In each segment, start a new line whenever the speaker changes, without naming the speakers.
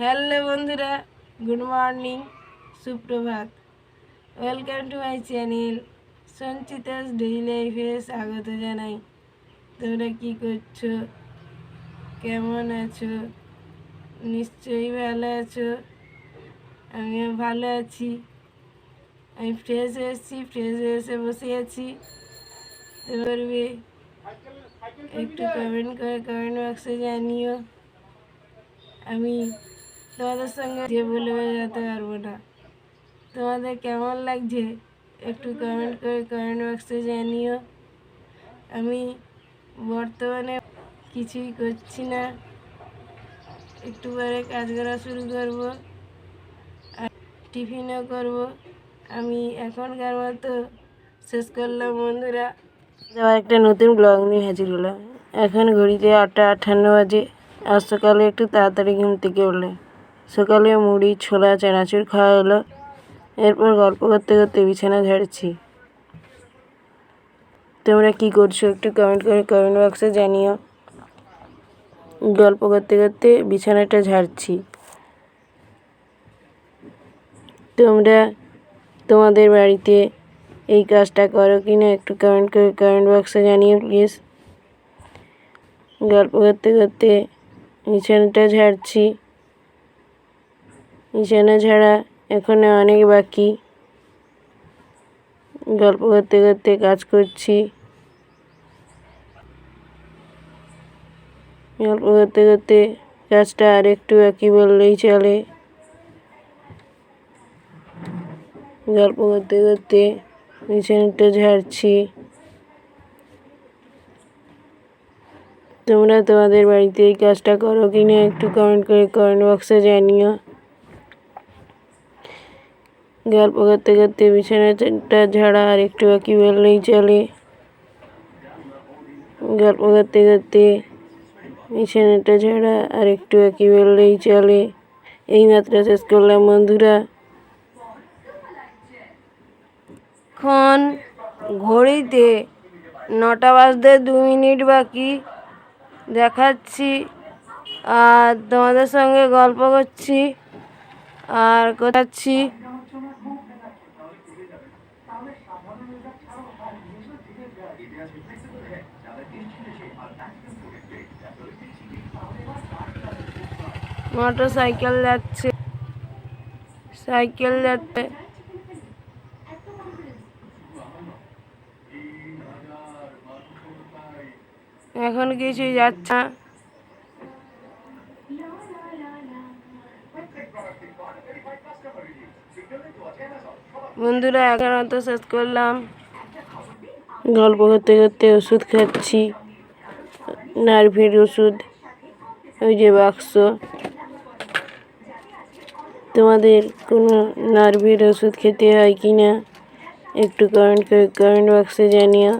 Hello বন্ধুরা, good morning, সুপ্রভাত। Welcome to my channel Sanchita's daily লাইফে স্বাগত জানাই। তোমরা কি করছ? কেমন আছো? নিশ্চয়ই ভালো আছো? আমিও ভালো আছি। আমি ফ্রেশ এসেছি ফ্রেশ এসে বসে আছি। করবে? একটু কমেন্ট করে কমেন্ট বক্সে জানিও। আমি তোমাদের সঙ্গে যে বলে বোঝাতে পারব না। তোমাদের কেমন লাগছে একটু কমেন্ট করে কমেন্ট বক্সে জানিও। আমি বর্তমানে কিছুই করছি না। একটু পরে কাজ করা শুরু করব। আর টিফিনও করব। আমি এখনকার মতো শেষ করলাম বন্ধুরা। আবার একটা নতুন ব্লগ নিয়ে হাজির হলাম। এখন ঘড়িতে আটটা আটান্ন বাজে। আজ সকালে একটু তাড়াতাড়ি ঘুম থেকে উঠলে সকালে মুড়ি, ছোলা, চানাচুর খাওয়া হলো। এরপর গল্প করতে করতে বিছানা ঝাড়ছি। তোমরা কি করছ একটু কমেন্ট করে কমেন্ট বক্সে জানিও। গল্প করতে করতে বিছানাটা ঝাড়ছি। তোমরা তোমাদের বাড়িতে এই কাজটা করো কি না একটু কমেন্ট করে কমেন্ট বক্সে জানিও প্লিজ গল্প করতে করতে বিছানাটা ঝাড়ছি। বিছানা ঝাড়া এখনও অনেক বাকি। গল্প করতে করতে কাজ করছি। গল্প করতে করতে কাজটা আর একটু বাকি বললেই চলে। গল্প করতে করতে বিছানাটা ঝাড়ছি। তোমরা তোমাদের বাড়িতে এই কাজটা করো কি না একটু কমেন্ট করে কমেন্ট বক্সে জানিও। গল্প করতে করতে বিছানাটা ঝাড়া, আর একটু বাকি বললেই চলে। গল্প করতে করতে বিছানাটা ঝাড়া, আর একটু বাকি বললেই চলে। এই মাত্র শেষ করলাম, বন্ধুরা। এখন ঘড়িতে নটা বাজতে দু মিনিট বাকি। দেখাচ্ছি, আর তোমাদের সঙ্গে গল্প করছি, আর কোথাচ্ছি। মোটর সাইকেল যাচ্ছে। সাইকেল যাচ্ছে। এখন কিছু যাচ্ছে বন্ধুরা, এখন অত শেষ করলাম। গল্প করতে করতে ওষুধ খাচ্ছি। নার্ভের ওষুধ, ওই যে বাক্স। তোমাদের কোনো নার্ভের ওষুধ খেতে হয় কি না? একটু কমেন্ট করে কমেন্ট বক্সে জানিও।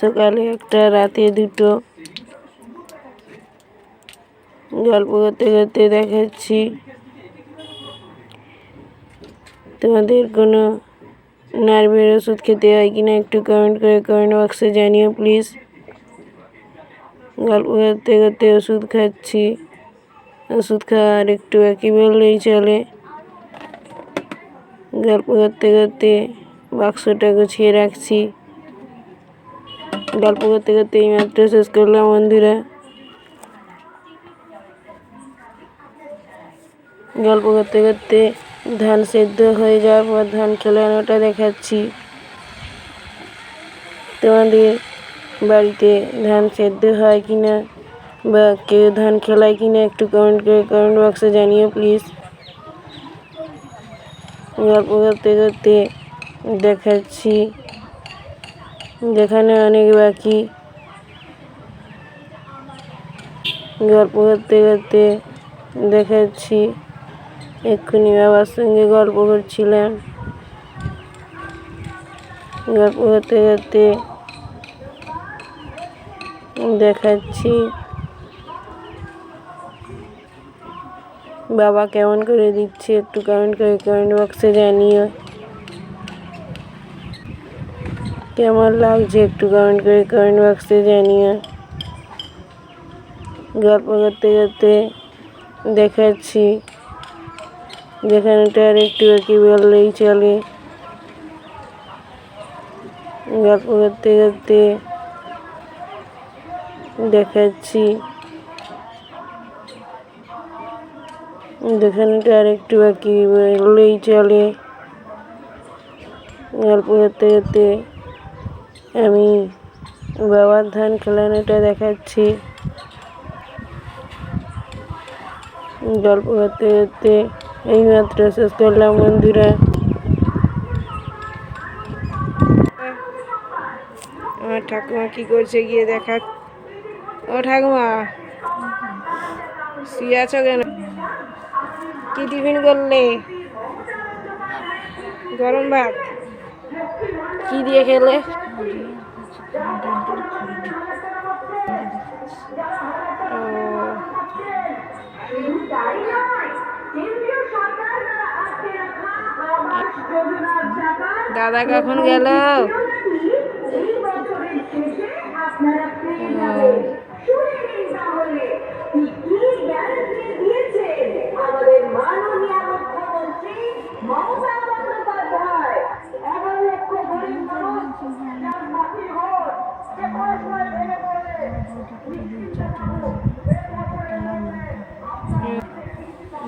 সকালে একটা, রাতে দুটো। গল্প করতে করতে দেখাচ্ছি। তোমাদের কোনো নার্ভের ওষুধ খেতে হয় কি না একটু কমেন্ট করে কমেন্ট বক্সে জানিও প্লিজ গল্প করতে করতে ওষুধ খাচ্ছি। ওষুধ খাওয়ার একটু একই বললেই চলে। গল্প করতে করতে বাক্সটা গুছিয়ে রাখছি। গল্প করতে করতে এই মাত্র শেষ করলাম বন্ধুরা। গল্প করতে করতে ধান সেদ্ধ হয়ে যাওয়ার পর ধান খেলানোটা দেখাচ্ছি। তোমাদের বাড়িতে ধান সেদ্ধ হয় কি না বা কেউ ধান খেলায় কি না একটু কমেন্ট করে কমেন্ট বক্সে জানিও প্লিজ গল্প করতে করতে দেখাচ্ছি। দেখানো অনেক বাকি। গল্প করতে করতে দেখাচ্ছি। এক্ষুনি বাবার সঙ্গে গল্প করছিলাম। গল্প করতে করতে দেখাচ্ছি। বাবা কেমন করে দিচ্ছে, একটু কমেন্ট করে কমেন্ট বক্সে জানিও। কেমন লাগছে একটু কমেন্ট করে কমেন্ট বক্সে জানিও। গল্প করতে করতে দেখাচ্ছি। যেখানেটা আর একটু আর কি বললেই চলে। গল্প করতে করতে দেখাচ্ছি। যেখানেটা আর একটু বাকি বললেই চলে। গল্প করতে করতে আমি বাবার ধান খেলানোটা দেখাচ্ছি। গল্প করতে করতে এইমাত্র শেষ করলাম বন্ধুরা। আমার ঠাকুমা কি করছে গিয়ে দেখা। ও ঠাকুমা, শুয়ে আছো কেন? কি টিফিন করলে গরম ভাত। কি দিয়ে খেলে? দাদা কখন গেল?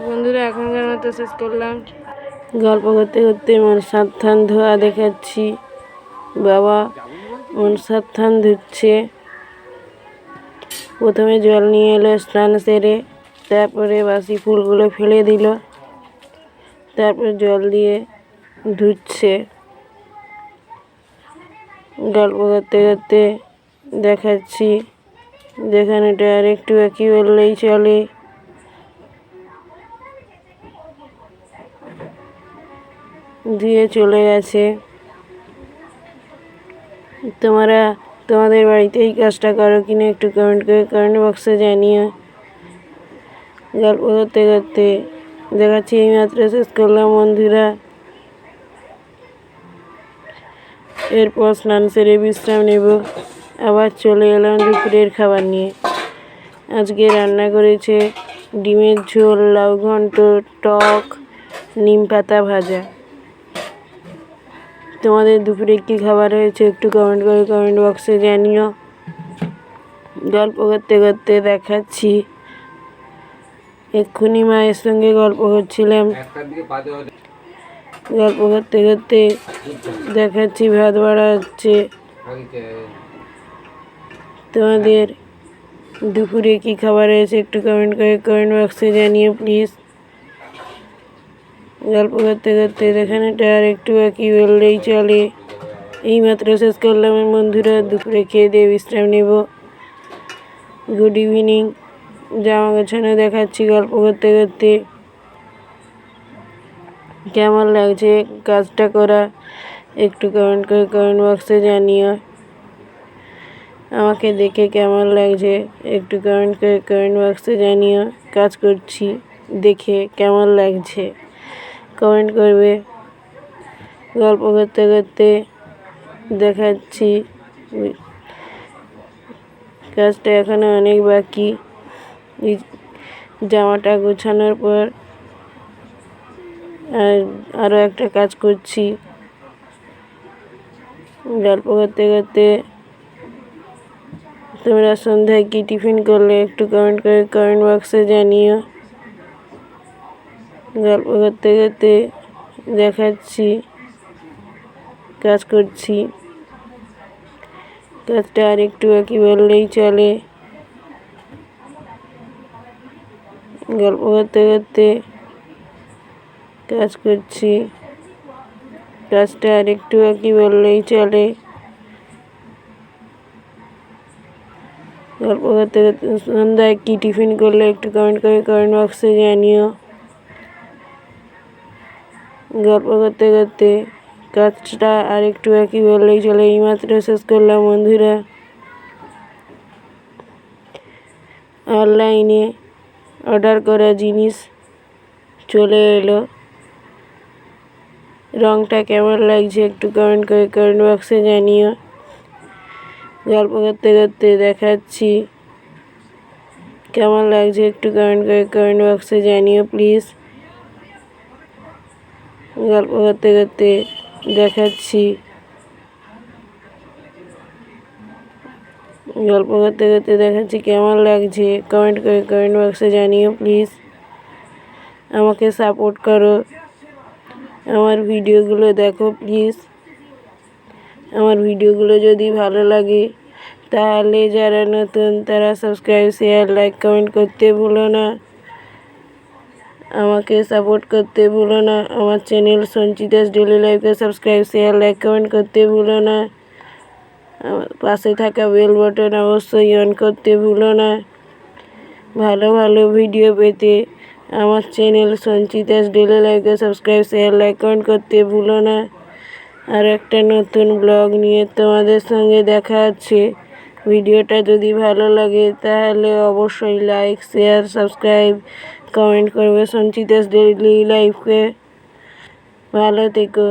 বন্ধুরা, এখনকার মতো শেষ করলাম। গল্প করতে করতে মন সাবধান ধোয়া দেখাচ্ছি। বাবা মন সাবধান ধুচ্ছে। প্রথমে জল নিয়ে এলো স্নান সেরে, তারপরে বাসি ফুলগুলো ফেলে দিল। তারপর জল দিয়ে ধুচ্ছে। গল্প করতে করতে দেখাচ্ছি। যেখানেটা আর একটু বাকি বললেই চলে। দিয়ে চলে গেছে। তোমরা, তোমাদের বাড়িতে এই কাজটা করো কিনা একটু কমেন্ট করে কমেন্ট বক্সে জানিও। গল্প করতে করতে দেখাচ্ছি এই মাত্র শেষ করলাম, বন্ধুরা। এরপর স্নান সেরে বিশ্রাম নেব। আবার চলে এলাম দুপুরের খাবার নিয়ে। আজকে রান্না করেছে ডিমের ঝোল, লাউ ঘন্ট, টক, নিম পাতা ভাজা। তোমাদের দুপুরে কী খাবার হয়েছে একটু কমেন্ট করে কমেন্ট বক্সে জানিও। গল্প করতে করতে দেখাচ্ছি। এক্ষুনি মায়ের সঙ্গে গল্প করছিলাম। গল্প করতে করতে দেখাচ্ছি ভাত বাড়া হচ্ছে। তোমাদের দুপুরে কী খাবার হয়েছে একটু কমেন্ট করে কমেন্ট বক্সে জানিও প্লিজ গল্প করতে করতে দেখানেটা আর একটু বাকি বললেই চলে। এই মাত্র শেষ করলাম বন্ধুরা, দুপুরে খেয়ে দিয়ে বিশ্রাম নেব। গুড ইভিনিং জামা গোছানো দেখাচ্ছি গল্প করতে করতে। কেমন লাগছে কাজটা করা একটু কমেন্ট করে কমেন্ট বক্সে জানিও। আমাকে দেখে কেমন লাগছে? একটু কমেন্ট করে কমেন্ট বক্সে জানিও। কাজ করছি। দেখে কেমন লাগছে? কমেন্ট করবে। গল্প করতে করতে দেখাচ্ছি। কাজটা এখনও অনেক বাকি। জামাটা গোছানোর পর আর আরও একটা কাজ করছি। গল্প করতে করতে তোমরা সন্ধ্যায় কী টিফিন করলে একটু কমেন্ট করে কমেন্ট বক্সে জানিও। গল্প করতে করতে দেখাচ্ছি, কাজ করছি। কাজটা আর একটু বাকি বললেই চলে। গল্প করতে করতে কাজ করছি। কাজটা আর একটু বাকি বললেই চলে। গল্প করতে করতে সন্ধ্যায় কী টিফিন করলে একটু কমেন্ট করে কমেন্ট বক্সে জানিও। গল্প করতে করতে কাজটা আর একটু বাকি বললেই চলে এইমাত্র শেষ করলাম বন্ধুরা। অনলাইনে অর্ডার করা জিনিস চলে এলো। রংটা কেমন লাগছে একটু কমেন্ট করে কমেন্ট বক্সে জানিও। গল্প করতে করতে দেখাচ্ছি। কেমন লাগছে একটু কমেন্ট করে কমেন্ট বক্সে জানিও প্লিজ গল্প করতে করতে দেখাচ্ছি। গল্প করতে করতে দেখাচ্ছি কেমন লাগছে? কমেন্ট করে কমেন্ট বক্সে জানিও প্লিজ আমাকে সাপোর্ট করো। আমার ভিডিওগুলো দেখো প্লিজ আমার ভিডিওগুলো যদি ভালো লাগে, তাহলে যারা নতুন তারা সাবস্ক্রাইব শেয়ার লাইক কমেন্ট করতে ভুলো না। আমাকে সাপোর্ট করতে ভুলো না। আমার চ্যানেল সঞ্চিতাস ডেলি লাইফকে সাবস্ক্রাইব শেয়ার লাইক কমেন্ট করতে ভুলো না। পাশে থাকা বেল বাটন অবশ্যই অন করতে ভুলো না। ভালো ভালো ভিডিও পেতে আমার চ্যানেল সঞ্চিতাস ডেলি লাইফকে সাবস্ক্রাইব শেয়ার লাইক কমেন্ট করতে ভুলো না। আর একটা নতুন ব্লগ নিয়ে তোমাদের সঙ্গে দেখা হচ্ছে। ভিডিওটা যদি ভালো লাগে তাহলে অবশ্যই লাইক শেয়ার সাবস্ক্রাইব কমেন্ট করবে সঞ্চিতাস ডেইলি লাইফকে ভালো থেকো,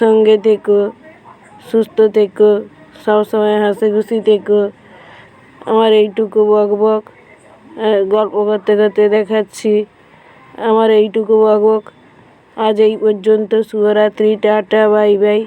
সঙ্গে থেকো, সুস্থ থেকো, সবসময় হাসি খুশি থেকো। আমার এইটুকু বক বক গল্প করতে করতে দেখাচ্ছি। আমার এইটুকু বক বক। আজ এই পর্যন্ত, শুভরাত্রি, টাটা বাই বাই